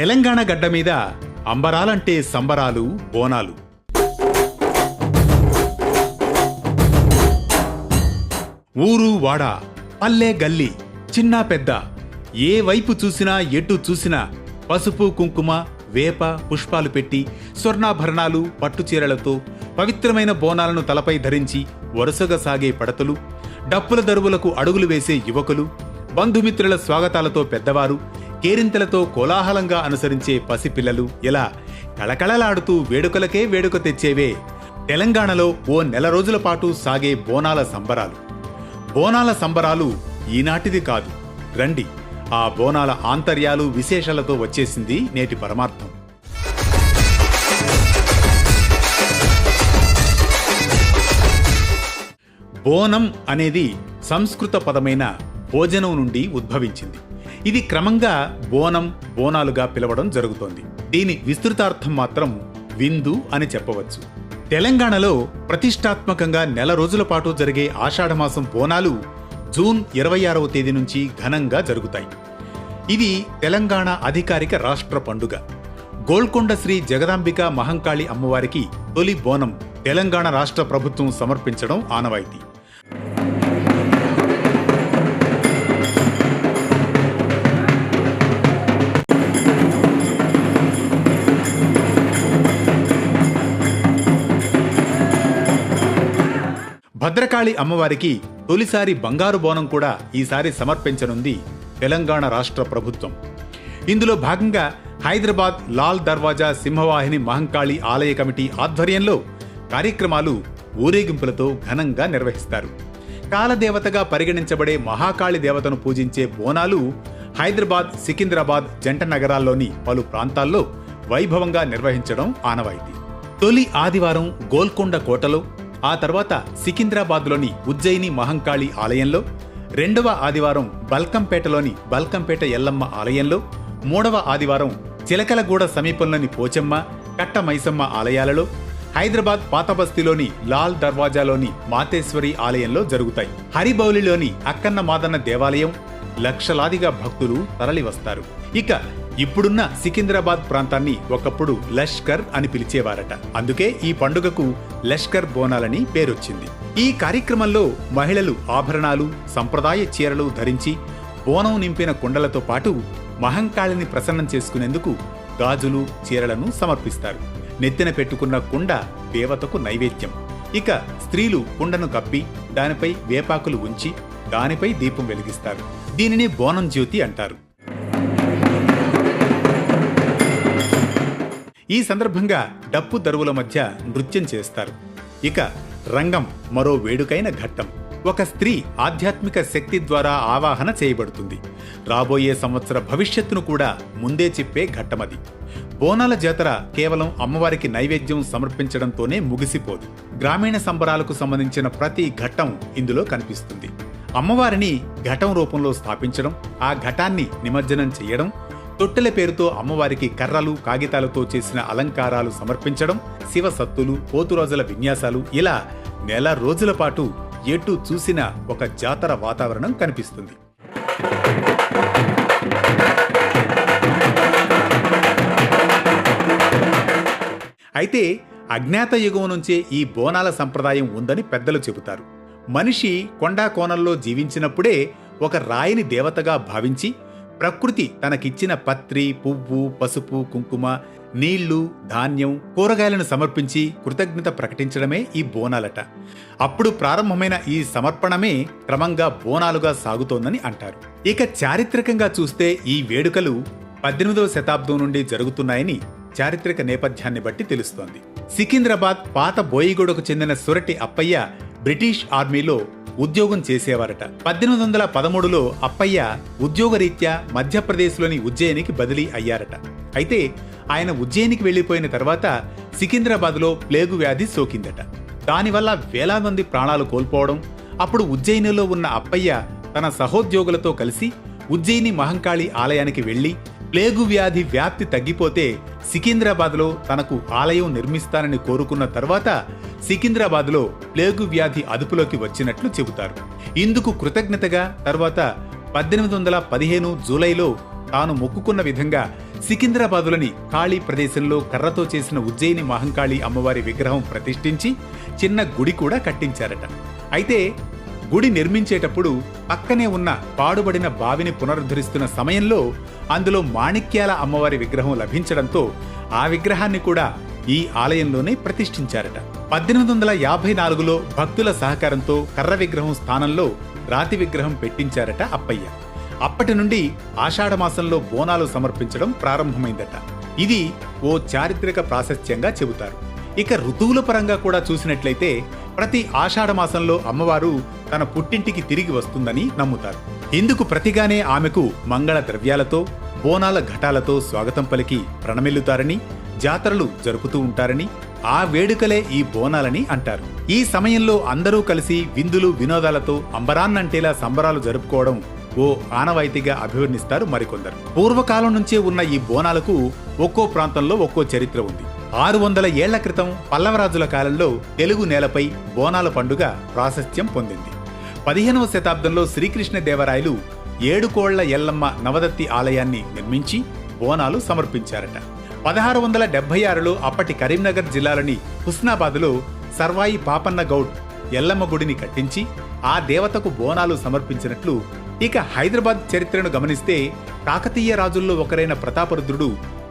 తెలంగాణ గడ్డ మీద అంబరాలంటే సంబరాలు బోనాలు. ఊరు వాడ పల్లె గల్లి చిన్న పెద్ద. ఏ వైపు చూసినా ఎటు చూసినా పసుపు కుంకుమ వేప పుష్పాలు పెట్టి స్వర్ణాభరణాలు పట్టుచీరలతో పవిత్రమైన బోనాలను తలపై ధరించి వరుసగా సాగే పడతలు డప్పుల దరువులకు అడుగులు వేసే యువకులు బంధుమిత్రుల స్వాగతాలతో పెద్దవారు కేరింతలతో కోలాహలంగా అనుసరించే పసిపిల్లలు ఇలా కళకళలాడుతూ వేడుకలకే వేడుక తెచ్చేవే. తెలంగాణలో ఓ నెల రోజుల పాటు సాగే బోనాల సంబరాలు. బోనాల సంబరాలు ఈనాటిది కాదు. రండి ఆ బోనాల ఆంతర్యాలు విశేషాలతో వచ్చేసింది నేటి పరమార్థం. బోనం అనేది సంస్కృత పదమైన భోజనం నుండి ఉద్భవించింది. ఇది క్రమంగా బోనం బోనాలుగా పిలవడం జరుగుతోంది. దీని విస్తృతార్థం మాత్రం విందు అని చెప్పవచ్చు. తెలంగాణలో ప్రతిష్టాత్మకంగా నెల రోజుల పాటు జరిగే ఆషాఢమాసం బోనాలు జూన్ ఇరవై ఆరవ తేదీ నుంచి ఘనంగా జరుగుతాయి. ఇది తెలంగాణ అధికారిక రాష్ట్ర పండుగ. గోల్కొండ శ్రీ జగదాంబిక మహంకాళి అమ్మవారికి తొలి బోనం తెలంగాణ రాష్ట్ర ప్రభుత్వం సమర్పించడం ఆనవాయితీ. భద్రకాళి అమ్మవారికి తొలిసారి బంగారు బోనం కూడా ఈసారి సమర్పించనుంది తెలంగాణ రాష్ట్ర ప్రభుత్వం. ఇందులో భాగంగా హైదరాబాద్ లాల్ దర్వాజా సింహవాహిని మహంకాళి ఆలయ కమిటీ ఆధ్వర్యంలో కార్యక్రమాలు ఊరేగింపులతో ఘనంగా నిర్వహిస్తారు. కాలదేవతగా పరిగణించబడే మహాకాళి దేవతను పూజించే బోనాలు హైదరాబాద్ సికింద్రాబాద్ జంట నగరాల్లోని పలు ప్రాంతాల్లో వైభవంగా నిర్వహించడం ఆనవాయితీ. తొలి ఆదివారం గోల్కొండ కోటలో ఆ తర్వాత సికింద్రాబాద్లోని ఉజ్జయిని మహంకాళి ఆలయంలో రెండవ ఆదివారం బల్కంపేటలోని బల్కంపేట ఎల్లమ్మ ఆలయంలో మూడవ ఆదివారం చిలకలగూడ సమీపంలోని పోచమ్మ కట్ట మైసమ్మ ఆలయాలలో హైదరాబాద్ పాతబస్తీలోని లాల్ దర్వాజాలోని మాతేశ్వరి ఆలయంలో జరుగుతాయి. హరిబౌలిలోని అక్కన్న మాదన్న దేవాలయం లక్షలాదిగా భక్తులు తరలివస్తారు. ఇక ఇప్పుడున్న సికింద్రాబాద్ ప్రాంతాన్ని ఒకప్పుడు లష్కర్ అని పిలిచేవారట. అందుకే ఈ పండుగకు లష్కర్ బోనాలని పేరొచ్చింది. ఈ కార్యక్రమంలో మహిళలు ఆభరణాలు సంప్రదాయ చీరలు ధరించి బోనం నింపిన కుండలతో పాటు మహంకాళిని ప్రసన్నం చేసుకునేందుకు గాజులు చీరలను సమర్పిస్తారు. నెత్తిన పెట్టుకున్న కుండ దేవతకు నైవేద్యం. ఇక స్త్రీలు కుండను కప్పి దానిపై వేపాకులు ఉంచి దానిపై దీపం వెలిగిస్తారు. దీనిని బోనం జ్యోతి అంటారు. ఈ సందర్భంగా డప్పు దరువుల మధ్య నృత్యం చేస్తారు. ఇక రంగం మరో వేడుకైన ఘట్టం. ఒక స్త్రీ ఆధ్యాత్మిక శక్తి ద్వారా ఆవాహన చేయబడుతుంది. రాబోయే సంవత్సర భవిష్యత్తును కూడా ముందే చెప్పే ఘట్టమది. బోనాల జాతర కేవలం అమ్మవారికి నైవేద్యం సమర్పించడంతోనే ముగిసిపోదు. గ్రామీణ సంబరాలకు సంబంధించిన ప్రతి ఘట్టం ఇందులో కనిపిస్తుంది. అమ్మవారిని ఘటం రూపంలో స్థాపించడం ఆ ఘటాన్ని నిమజ్జనం చేయడం తొట్టెల పేరుతో అమ్మవారికి కర్రలు కాగితాలతో చేసిన అలంకారాలు సమర్పించడం శివ సత్తులు పోతురాజుల విన్యాసాలు ఇలా నెల రోజుల పాటు ఎటు చూసిన ఒక జాతర వాతావరణం కనిపిస్తుంది. అయితే అజ్ఞాత యుగం నుంచే ఈ బోనాల సంప్రదాయం ఉందని పెద్దలు చెబుతారు. మనిషి కొండా కోణంలో జీవించినప్పుడే ఒక రాయిని దేవతగా భావించి ప్రకృతి తనకిచ్చిన పత్రి పువ్వు పసుపు కుంకుమ నీళ్ళు ధాన్యం కూరగాయలను సమర్పించి కృతజ్ఞత ప్రకటించడమే ఈ బోనాలట. అప్పుడు ప్రారంభమైన ఈ సమర్పణమే క్రమంగా బోనాలుగా సాగుతోందని అంటారు. ఇక చారిత్రకంగా చూస్తే ఈ వేడుకలు పద్దెనిమిదవ శతాబ్దం నుండి జరుగుతున్నాయని చారిత్రక నేపథ్యాన్ని బట్టి తెలుస్తోంది. సికింద్రాబాద్ పాత బోయిగూడకు చెందిన సురటి అప్పయ్య బ్రిటిష్ ఆర్మీలో ఉద్యోగం చేసేవారట. పద్దెనిమిది వందల పదమూడులో అప్పయ్య ఉద్యోగరీత్యా మధ్యప్రదేశ్లోని ఉజ్జయినికి బదిలీ అయ్యారట. అయితే ఆయన ఉజ్జయినికి వెళ్ళిపోయిన తర్వాత సికింద్రాబాద్లో ప్లేగు వ్యాధి సోకిందట. దానివల్ల వేలాది మంది ప్రాణాలు కోల్పోవడం అప్పుడు ఉజ్జయినిలో ఉన్న అప్పయ్య తన సహోద్యోగులతో కలిసి ఉజ్జయిని మహంకాళి ఆలయానికి వెళ్ళి ప్లేగు వ్యాధి వ్యాప్తి తగ్గిపోతే సికింద్రాబాద్లో తనకు ఆలయం నిర్మిస్తానని కోరుకున్న తర్వాత సికింద్రాబాద్లో ప్లేగు వ్యాధి అదుపులోకి వచ్చినట్లు చెబుతారు. ఇందుకు కృతజ్ఞతగా తర్వాత పద్దెనిమిది వందల పదిహేను జూలైలో తాను మొక్కుకున్న విధంగా సికింద్రాబాదులోని ఖాళీ ప్రదేశంలో కర్రతో చేసిన ఉజ్జయిని మహంకాళి అమ్మవారి విగ్రహం ప్రతిష్ఠించి చిన్న గుడి కూడా కట్టించారట. అయితే గుడి నిర్మించేటప్పుడు పక్కనే ఉన్న పాడుబడిన బావిని పునరుద్ధరిస్తున్న సమయంలో అందులో మాణిక్యాల అమ్మవారి విగ్రహం లభించడంతో ఆ విగ్రహాన్ని కూడా ఈ ఆలయంలోనే ప్రతిష్ఠించారట. పద్దెనిమిది వందల యాభై నాలుగులో భక్తుల సహకారంతో కర్ర విగ్రహం స్థానంలో రాతి విగ్రహం పెట్టించారట అప్పయ్య. అప్పటి నుండి ఆషాఢమాసంలో బోనాలు సమర్పించడం ప్రారంభమైందట. ఇది ఓ చారిత్రక ప్రాశస్త్యంగా చెబుతారు. ఇక ఋతువుల పరంగా కూడా చూసినట్లయితే ప్రతి ఆషాఢమాసంలో అమ్మవారు తన పుట్టింటికి తిరిగి వస్తుందని నమ్ముతారు. ఇందుకు ప్రతిగానే ఆమెకు మంగళ ద్రవ్యాలతో బోనాల ఘటాలతో స్వాగతం పలికి ప్రణమిల్లుతారని జాతరలు జరుపుతూ ఉంటారని ఆ వేడుకలే ఈ బోనాలని అంటారు. ఈ సమయంలో అందరూ కలిసి విందులు వినోదాలతో అంబరాన్నంటేలా సంబరాలు జరుపుకోవడం ఓ ఆనవాయితీగా అభివర్ణిస్తారు మరికొందరు. పూర్వకాలం నుంచే ఉన్న ఈ బోనాలకు ఒక్కో ప్రాంతంలో ఒక్కో చరిత్ర ఉంది. ఆరు వందల ఏళ్ళ క్రితం పల్లవరాజుల కాలంలో తెలుగు నేలపై బోనాల పండుగ ప్రాశస్త్యం పొందింది. పదిహేనవ శతాబ్దంలో శ్రీకృష్ణదేవరాయలు ఏడుకోళ్ళ ఎల్లమ్మ నవదత్తి ఆలయాన్ని నిర్మించి బోనాలు సమర్పించారట. పదహారు వందల డెబ్బై ఆరులో అప్పటి కరీంనగర్ జిల్లాలోని హుస్నాబాద్లో సర్వాయి పాపన్న గౌడ్ ఎల్లమ్మ గుడిని కట్టించి ఆ దేవతకు బోనాలు సమర్పించినట్లు ఇక హైదరాబాద్ చరిత్రను గమనిస్తే కాకతీయ రాజుల్లో ఒకరైన ప్రతాపరుద్రుడు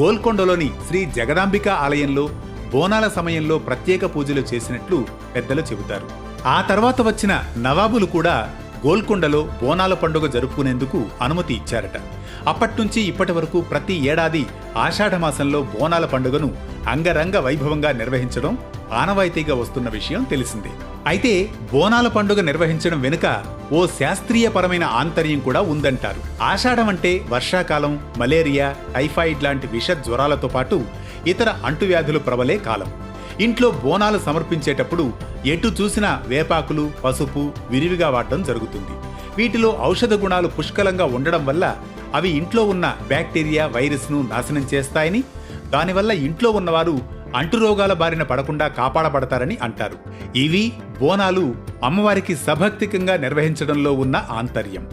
గోల్కొండలోని శ్రీ జగదాంబిక ఆలయంలో బోనాల సమయంలో ప్రత్యేక పూజలు చేసినట్లు పెద్దలు చెబుతారు. ఆ తర్వాత వచ్చిన నవాబులు కూడా గోల్కొండలో బోనాల పండుగ జరుపుకునేందుకు అనుమతి ఇచ్చారట. అప్పట్నుంచి ఇప్పటి వరకు ప్రతి ఏడాది ఆషాఢ మాసంలో బోనాల పండుగను అంగరంగ వైభవంగా నిర్వహించడం ఆనవాయితీగా వస్తున్న విషయం తెలిసిందే. అయితే బోనాల పండుగ నిర్వహించడం వెనుక ఓ శాస్త్రీయపరమైన ఆంతర్యం కూడా ఉందంటారు. ఆషాఢం అంటే వర్షాకాలం మలేరియా టైఫాయిడ్ లాంటి విష జ్వరాలతో పాటు ఇతర అంటువ్యాధులు ప్రబలే కాలం. ఇంట్లో బోనాలు సమర్పించేటప్పుడు ఎటు చూసినా వేపాకులు పసుపు విరివిగా వాడటం జరుగుతుంది. వీటిలో ఔషధ గుణాలు పుష్కలంగా ఉండడం వల్ల అవి ఇంట్లో ఉన్న బ్యాక్టీరియా వైరస్ను నాశనం చేస్తాయని దానివల్ల ఇంట్లో ఉన్నవారు అంటురోగాల బారిన పడకుండా కాపాడబడతారని అంటారు. ఇవి బోనాలు అమ్మవారికి సభక్తికంగా నిర్వహించడంలో ఉన్న ఆంతర్యం.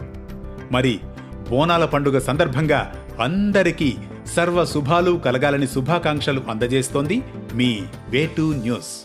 మరి బోనాల పండుగ సందర్భంగా అందరికీ సర్వ శుభాలు కలగాలని శుభాకాంక్షలు అందజేస్తోంది మీ వేటు న్యూస్.